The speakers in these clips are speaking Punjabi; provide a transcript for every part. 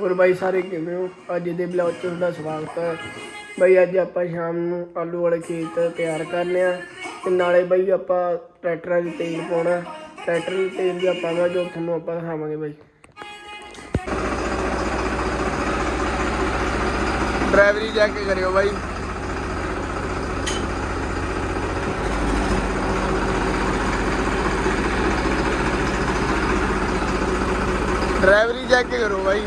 ਹੋਰ ਬਾਈ ਸਾਰੇ ਕਿਵੇਂ ਹੋ? ਅੱਜ ਦੇ ਬਲੌਗ 'ਚ ਤੁਹਾਡਾ ਸਵਾਗਤ ਹੈ। ਬਾਈ ਅੱਜ ਆਪਾਂ ਸ਼ਾਮ ਨੂੰ ਆਲੂ ਵਾਲੇ ਖੇਤ ਤਿਆਰ ਕਰਨੇ ਆ ਤੇ ਨਾਲੇ ਬਾਈ ਆਪਾਂ ਟਰੈਕਟਰਾਂ 'ਚ ਤੇਲ ਪਾਉਣਾ। ਟਰੈਕਟਰ 'ਚ ਤੇਲ ਵੀ ਆਪਾਂ ਜੋ ਤੁਹਾਨੂੰ ਆਪਾਂ ਦਿਖਾਵਾਂਗੇ ਬਾਈ। ਡਰਾਈਵਰੀ ਜਾ ਕੇ ਕਰਿਓ ਬਾਈ। ਡਰਾਈਵਰੀ ਚੈੱਕ ਕਰੋ ਬਾਈ।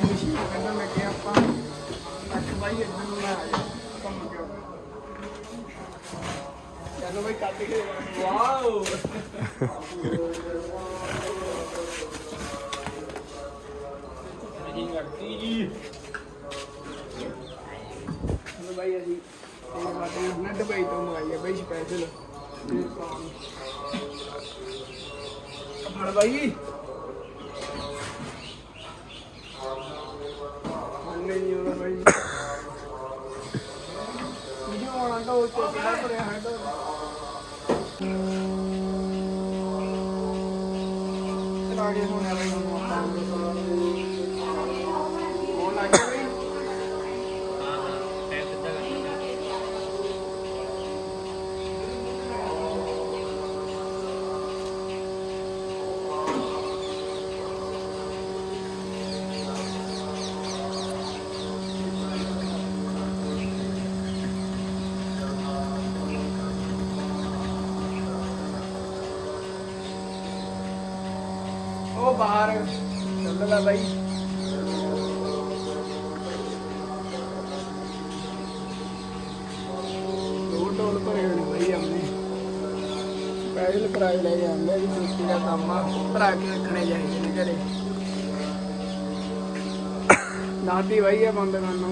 ਭਾਈ ਮਸ਼ੀਨ ਕਹਿੰਦਾ ਮੈਂ ਕਿ ਆਪਾਂ ਅੱਠ ਬਾਈ ਇੱਧਰ ਨੂੰ ਆ ਜਾ ਕੰਮ ਕਿਉਂ ਚਲੋ ਭਾਈ ਕੱਟ ਕੇ ਵਾਓ। ਚਲੋ ਭਾਈ ਅਸੀਂ ਇਹ ਬਾਟੇ ਨਾ ਦੁਬਈ ਤੋਂ ਮੰਗਾਈ ਹੈ ਭਾਈ ਸਪੈਸ਼ਲ ਫੜ ਭਾਈ ਉਹ ਤੋਂ ਭਰਿਆ ਹੈ ਤਾਂ ਚਲਾ ਕੇ ਹੋਣਾ ਭਾਈ ਹੁਣ ਆਪਾਂ ਉਹ ਲੱਗ ਗਿਆ ਭਾਈ ਉਹ ਬਾਹਰ ਚੱਲਦਾ ਬਾਈ। ਦੋ ਢੋਲ ਭਰੇ ਹੋਣੇ ਬਾਈ ਆਪਣੇ। ਸਪੈਸ਼ਲ ਕਰਾਈ ਲੈ ਜਾਂਦੇ ਵੀ ਛੁੱਟੀ ਦਾ ਕੰਮ ਆ। ਭਰਾ ਕੇ ਰੱਖਣੇ ਚਾਹੀਦੇ ਨੇ ਘਰੇ। ਦਾਦੀ ਬਾਈ ਆ ਬੰਦ ਕਰਨਾ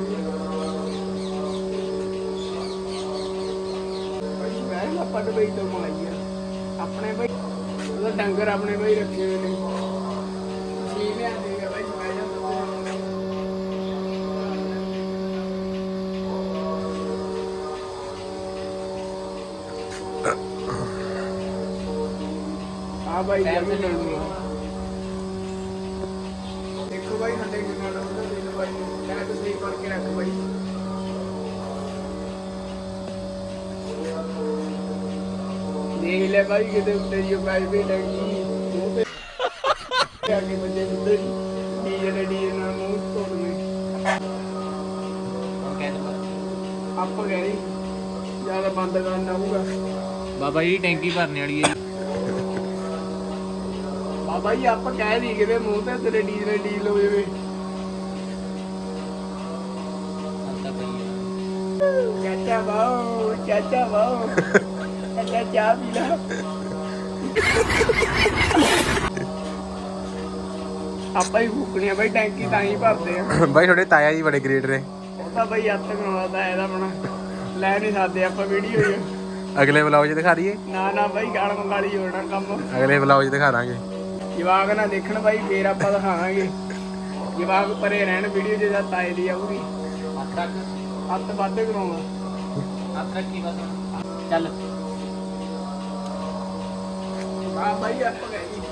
ਬਾਈ ਸਪੈਸ਼ਲ ਆਪਾਂ ਦੁਬਈ ਤੋਂ ਮੰਗਾਈ ਆ। ਆਪਣੇ ਬਾਈ, ਉਹਦਾ ਡੰਗਰ ਆਪਣੇ ਬਾਈ ਰੱਖੇ ਹੋਏ ਨੇ। ਆ ਬਾਈ ਜਮੀ ਲੈਣੀ ਦੇਖੋ ਬਾਈ ਸਾਡੇ ਕਿੰਨਾ ਦਾ ਉਹਦਾ ਦੇ ਬਾਈ। ਲੈ ਤੇ ਸਹੀ ਕਰਕੇ ਰੱਖ ਬਾਈ। ਦੇਖ ਲੈ ਬਾਈ ਕਿਤੇ ਉੱਤੇ ਜੀ ਬਾਈ ਵੀ ਲੱਗੀ ਤੇ ਅੱਗੇ ਬੰਦੇ ਹੁੰਦੇ। ਡੀਜੇ ਨੇ ਡੀਜੇ ਨਾਲ ਮੂੰਹ ਤੋੜਨੇ ਆਪਾਂ ਕਹਿ ਰਹੀ ਜ਼ਿਆਦਾ ਬੰਦ ਕਰਨਾ ਹੋਊਗਾ। ਬਾਬਾ ਜੀ ਟੈਂਕੀ ਭਰਨੇ ਵਾਲੀ ਹੈ। ਬਾਬਾ ਜੀ ਆਪਾਂ ਕਹਿ ਦੀ ਕਿਤੇ ਮੂੰਹ ਤੇ ਤੇਰੇ ਡੀਜੇ ਨੇ ਡੀਲ ਹੋ ਜਾਵੇ ਚਾਚਾ ਬਾਓ ਚਾਚਾ ਬਾਓ ਚਾਚਾ ਚਾਹ ਪੀ ਲਾ। ਆਪਾਂ ਹੀ ਫੂਕਣੀ ਆ ਬਈ ਟੈਂਕੀ ਤਾਂ ਹੀ ਭਰਦੇ ਆ। ਬਾਈ ਤੁਹਾਡੇ ਤਾਇਆ ਜੀ ਬੜੇ ਗ੍ਰੇਟ ਨੇ। ਉਹ ਤਾਂ ਬਈ ਹੱਥ ਕਰਾਉਂਦਾ ਇਹਦਾ ਬਣਾ ਲੈ ਨਹੀਂ ਸਕਦੇ ਆਪਾਂ ਵੀਡੀਓ ਹੀ ਅਗਲੇ ਵਲੌਗ 'ਚ ਦਿਖਾ ਦਈਏ। ਨਾ ਨਾ ਬਈ ਗਾਲ ਮੰਗਾਲੀ ਹੋਣਾ ਕੰਮ। ਅਗਲੇ ਵਲੌਗ 'ਚ ਦਿਖਾ ਦਾਂਗੇ। ਜਵਾਕ ਨਾ ਦੇਖਣ ਬਾਈ ਫੇਰ ਆਪਾਂ ਦਿਖਾਵਾਂਗੇ। ਜਵਾਕ ਪਰੇ ਰਹਿਣ ਵੀਡੀਓ ਜੇ ਜਦ ਤਾਏ ਦੀ ਆਊਗੀ। ਹੱਥ ਵੱਧ ਕਰਾਉਂਦਾ। ਚੱਲ। ਆ ਬਾਈ ਆਪਾਂ ਗਏ।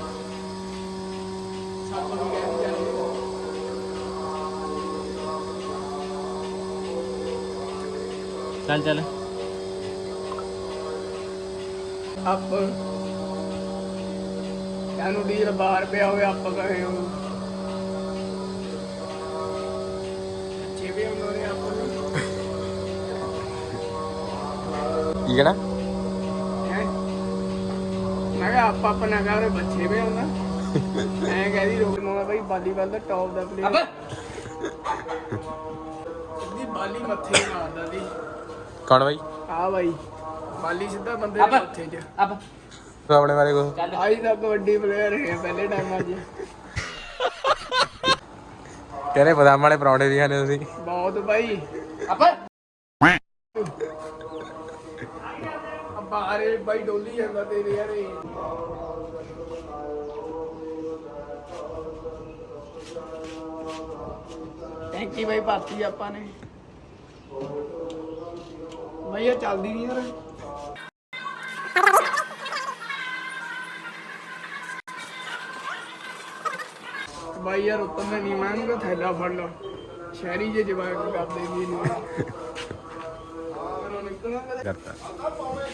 ਚੱਲ ਚੱਲ। ਆਪ ਕਾਨੂੰ ਡੀਲ ਬਾਹਰ ਪਿਆ ਹੋਵੇ ਆਪਾਂ ਕਹੇ ਹੋ ਅੱਛੇ ਵੀ ਉਹਨਾਂ ਨੇ ਆਪਾਂ ਨੂੰ। ਕੀ ਕਹਿਣਾ? ਹੈਂ? ਮੈਂ ਕਿਹਾ ਆਪਾਂ ਆਪਣਾ ਘਰ ਬੱਚੇ ਵੀ ਹੁੰਦਾ ਐਂ ਕਹਦੀ ਰੋਕ ਮੋਗਾ ਬਈ ਵਾਲੀਬਾਲ ਦਾ ਟੌਪ ਦਾ ਪਲੇਅਰ ਸਿੱਧੀ ਬਾਲੀ ਮੱਥੇ ਹੀ ਮਾਰਦਾ ਦੀ ਕੌਣ ਬਾਈ? ਆ ਬਾਈ। ਬਾਲੀ ਸਿੱਧਾ ਬੰਦੇ ਦੇ ਮੱਥੇ 'ਚ ਅਬ! ਤੂੰ ਆਪਣੇ ਬਾਰੇ ਕੋ ਆਈ ਤਾਂ ਕਬੱਡੀ ਪਲੇਅਰ ਹੈ ਪਹਿਲੇ ਟਾਈਮਾਂ 'ਚ ਕਹਿੰਦੇ ਬਦਾਮ ਵਾਲੇ ਪਰੌਂਠੇ ਵੀ ਖਾਣੇ ਤੁਸੀਂ। ਬਹੁਤ ਬਾਈ। ਆਪਾਂ ਬਾਰੇ ਬਾਈ ਡੋਲੀ ਜਾਂਦਾ ਤੇਰੇ ਯਾਰ। ਟੈਂਕੀ ਬਾਈ ਭਰਤੀ ਆਪਾਂ ਨੇ। ਬਾਈ ਇਹ ਚੱਲਦੀ ਨਹੀਂ ਯਾਰ। ਬਾਈ ਯਾਰ ਉੱਤੋਂ ਦਾ ਨਹੀਂ ਮੰਨਗਾ ਥੈਲਾ ਫੜ ਲਾ। ਸ਼ਹਿਰੀ ਜੇ ਜਵਾਕ ਕਰਦੇ ਵੀ ਨਹੀਂ ਕਰਤਾ।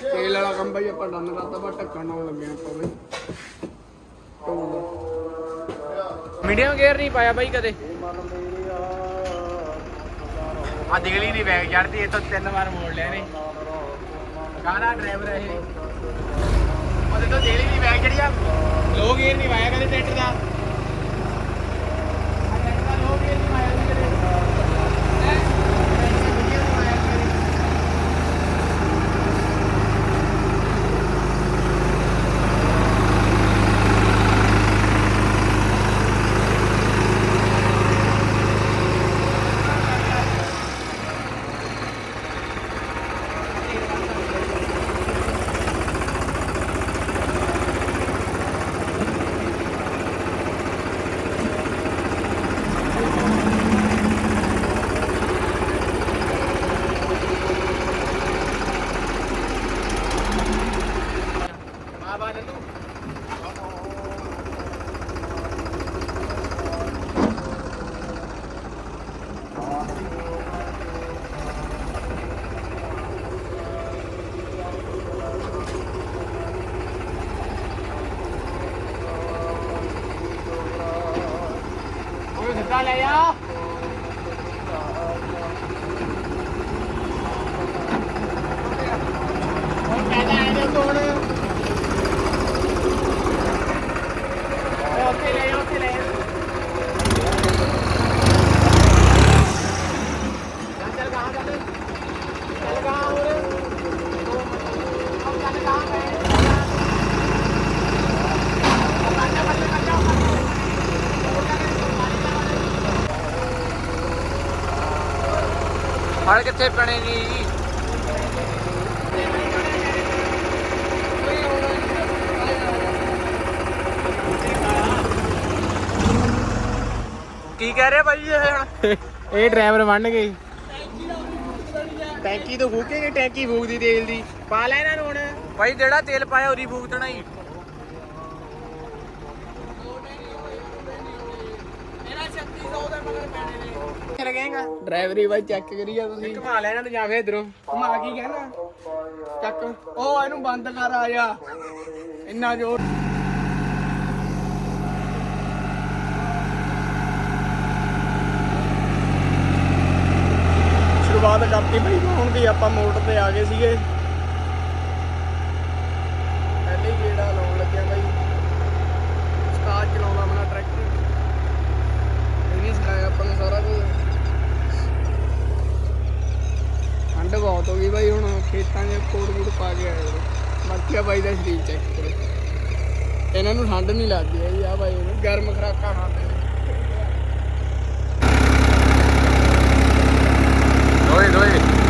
ਤੇਲ ਵਾਲਾ ਕੰਮ ਬਾਈ ਆਪਾਂ ਡਨ ਕਰਤਾ ਬਾ ਢੱਕਣ ਨਾਲ ਲੱਗੇ ਆਪਾਂ ਬਾਈ। ਮੀਡੀਅਮ ਗੇਅਰ ਨਹੀਂ ਪਾਇਆ ਬਾਈ ਕਦੇ। ਆ ਦਿਗਲੀ ਨਹੀਂ ਬੈਗ ਚੜਦੀ, ਇਹ ਤੋਂ ਤਿੰਨ ਵਾਰ ਮੋੜ ਲਿਆ ਨੇ ਕਾਹਦਾ ਡਰਾਈਵਰ ਹੈ ਇਹ। ਉਹਦੇ ਤੋਂ ਦਿਗਲੀ ਨਹੀਂ ਬੈਗ ਚੜੀ ਆ ਲੋ ਗੇਅਰ ਨਹੀਂ ਵਾਇਆ ਕਦੇ ਟਰੈਕਟਰ ਦਾ। ਆਹ ਟਰੈਕਟਰ ਦਾ low gear ਨਹੀਂ ਪਾਇਆ ਸੀ ਕਦੇ। ਹੈਂ? ਟਰੈਕਟਰ ਦਾ gear ਨਹੀਂ ਪਾਇਆ ਕਦੇ। ਆ ਬਾ ਨੰਦੂ ਓਏ ਸਿੱਧਾ ਲੈ ਜਾ ਓਏ ਪੈਦਾ ਆ ਜਾ ਕੋਣ ਓਏ ਉੱਥੇ ਲੈ ਜਾ, ਉੱਥੇ ਲੈ ਜਾ। ਚੱਲ ਚੱਲ ਗਾਹਾਂ ਚੱਲ ਚੱਲ ਗਾਹਾਂ ਹੋਰ ਆਓ ਚੱਲ ਗਾਹਾਂ ਪੈ ਬੱਚਾ ਬੱਚਾ ਬੱਚਾ ਫੜ ਕਿੱਥੇ ਪਣੇ ਜੀ? ਕੀ ਕਹਿ ਰਿਹਾ ਭਾਈ ਇਹ ਹੁਣ? ਇਹ ਡਰਾਈਵਰ ਬਣ ਗਏ। ਟੈਂਕੀ ਤੋਂ ਫੂਕੇਗੇ ਟੈਂਕੀ ਫੂਕਦੀ ਤੇਲ ਦੀ? ਪਾ ਲੈ ਇਹਨਾਂ ਨੂੰ ਹੁਣ। ਭਾਈ ਜਿਹੜਾ ਤੇਲ ਪਾਇਆ ਉਰੀ ਫੂਕਣਾ ਹੀ ਮੇਰਾ 3600 ਦੇ ਮਗਰ ਪੈਣੇ ਨੇ ਲੱਗੇਗਾ ਡਰਾਈਵਰੀ ਬਾਈ ਚੈੱਕ ਕਰੀ ਜਾ ਤੁਸੀਂ। ਘੁਮਾ ਲੈ ਇਹਨਾਂ ਨੂੰ ਜਾਂ ਫੇਰ ਇਧਰੋਂ। ਘੁਮਾ ਕੀ ਕਹਿਣਾ ਚੱਕ। ਉਹ ਇਹਨੂੰ ਬੰਦ ਕਰ ਆ ਜਾ। ਇੰਨਾ ਜ਼ੋਰ। ਸ਼ੁਰੂਆਤ ਕਰਤੀ ਬਈ ਹੁਣ ਦੀ ਆਪਾਂ ਮੋਟਰ ਤੇ ਆ ਗਏ ਸੀਗੇ ਪਹਿਲੇ ਹੀ ਗੇੜਾ ਲਾਉਣ ਲੱਗਿਆ ਬਾਈ ਸਟਾਰਟ ਚਲਾਉਣਾ ਆਪਣਾ ਟਰੈਕਟਰ ਇਹਨੇ ਸਿਖਾਇਆ ਆਪਾਂ ਨੂੰ ਸਾਰਾ ਕੁਝ ਠੰਡ ਬਹੁਤ ਹੋ ਗਈ ਬਾਈ ਹੁਣ ਖੇਤਾਂ 'ਚ ਪਾ ਕੇ ਆਏ ਹੋ ਬਾਕੀ ਆ ਬਾਈ ਦਾ ਸਰੀਰ ਚੈੱਕ ਕਰੋ। ਇਹਨਾਂ ਨੂੰ ਠੰਡ ਨਹੀਂ ਲੱਗਦੀ ਹੈਗੀ, ਆ ਬਾਈ ਨੂੰ ਗਰਮ ਖਰਾਕਾਂ ਖਾਂਦੇ ਨੇ। ਦੋਏ ਦੋਏ।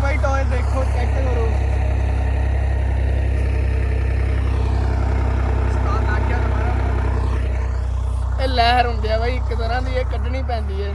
ਬਾਤੇ ਬਾਈ ਟੋਏ ਦੇਖੋ ਚੈੱਕ ਕਰੋ। ਇਹ ਲਹਿਰ ਹੁੰਦੀ ਆ ਬਾਈ, ਇੱਕ ਤਰ੍ਹਾਂ ਦੀ ਇਹ ਕੱਢਣੀ ਪੈਂਦੀ ਹੈ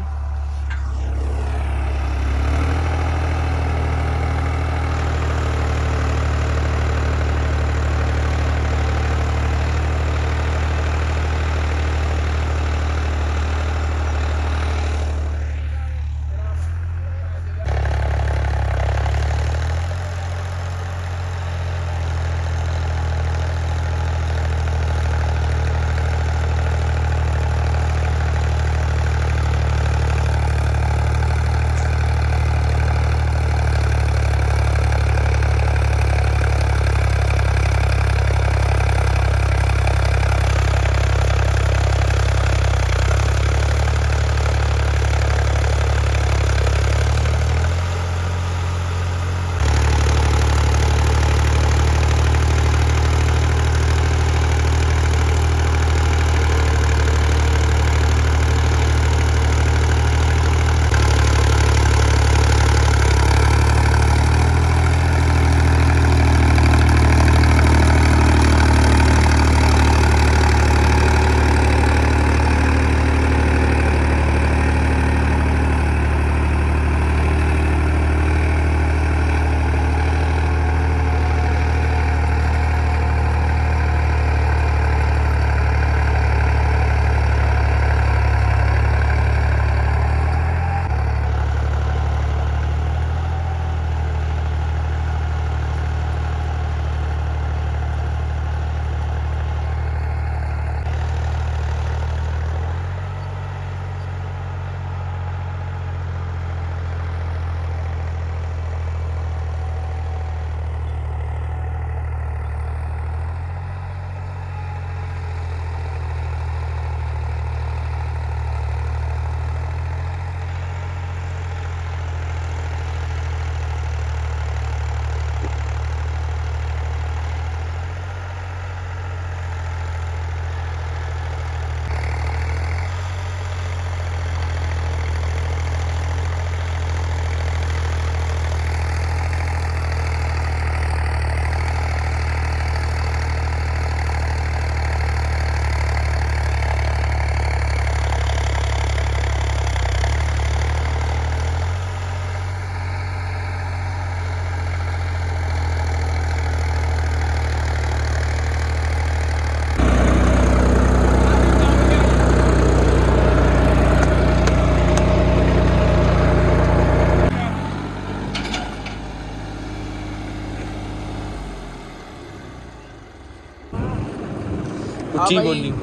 ਉੱਚੀ ਬਾਈ ਬੋਲੀ